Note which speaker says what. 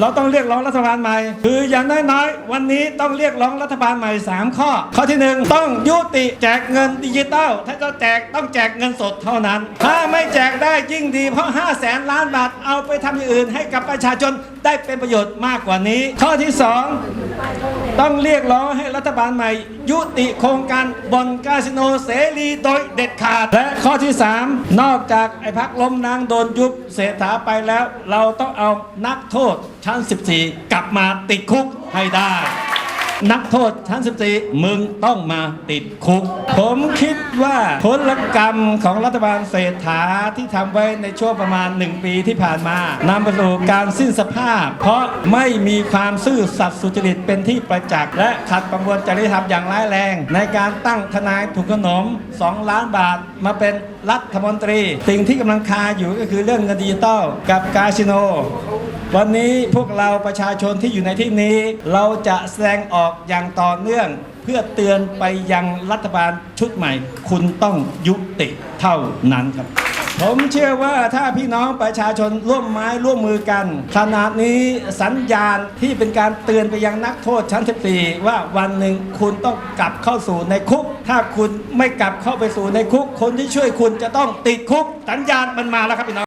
Speaker 1: เราต้องเรียกร้องรัฐบาลใหม่ คืออย่างน้อยๆวันนี้ต้องเรียกร้องรัฐบาลใหม่ 3 ข้อ ข้อที่ 1 ต้องยุติแจกเงินดิจิตอลถ้าจะแจกต้องแจกเงินสดเท่านั้น ถ้าไม่แจกได้ยิ่งดีเพราะ 5 0 0แสนล้านบาทเอาไปทำอย่างอื่นให้กับประชาชนได้เป็นประโยชน์มากกว่านี้ ข้อที่ 2 ต้องเรียกร้องให้รัฐบาลใหม่ ยุติโครงการบ่อนคาสิโนเสรีโดยเด็ดขาด และข้อที่ 3 นอกจากไอ้พักล้มนางโดนยุบเสถาไปแล้ว เราต้องเอานักโทษชั้น 14 กลับมาติดคุกให้ได้ นักโทษชั้น14มึงต้องมาติดคุก ผมคิดว่าผลกรรมของรัฐบาลเศรษฐาที่ทำไว้ในช่วงประมาณ 1 ปีที่ผ่านมานำไปสู่การสิ้นสภาพ เพราะไม่มีความซื่อสัตย์สุจริตเป็นที่ประจักษ์และขัดประมวลจริยธรรมอย่างร้ายแรง ในการตั้งทนายถูกขนม 2 ล้านบาทมาเป็นรัฐมนตรี สิ่งที่กำลังคาอยู่ก็คือเรื่องเงินดิจิตอลกับคาสิโน วันนี้พวกเราประชาชนที่อยู่ในที่นี้ เราจะแสดงออกอย่างต่อเนื่อง เพื่อเตือนไปยังรัฐบาลชุดใหม่ คุณต้องยุติเท่านั้นครับ ผมเชื่อว่าถ้าพี่น้องประชาชนร่วมไม้ร่วมมือกันขนาดนี้สัญญาณที่เป็นการเตือนไปยังนักโทษชั้น 14 ว่าวันหนึ่งคุณต้องกลับเข้าสู่ในคุก ถ้าคุณไม่กลับเข้าไปสู่ในคุก คนที่ช่วยคุณจะต้องติดคุก สัญญาณมันมาแล้วครับพี่น้อง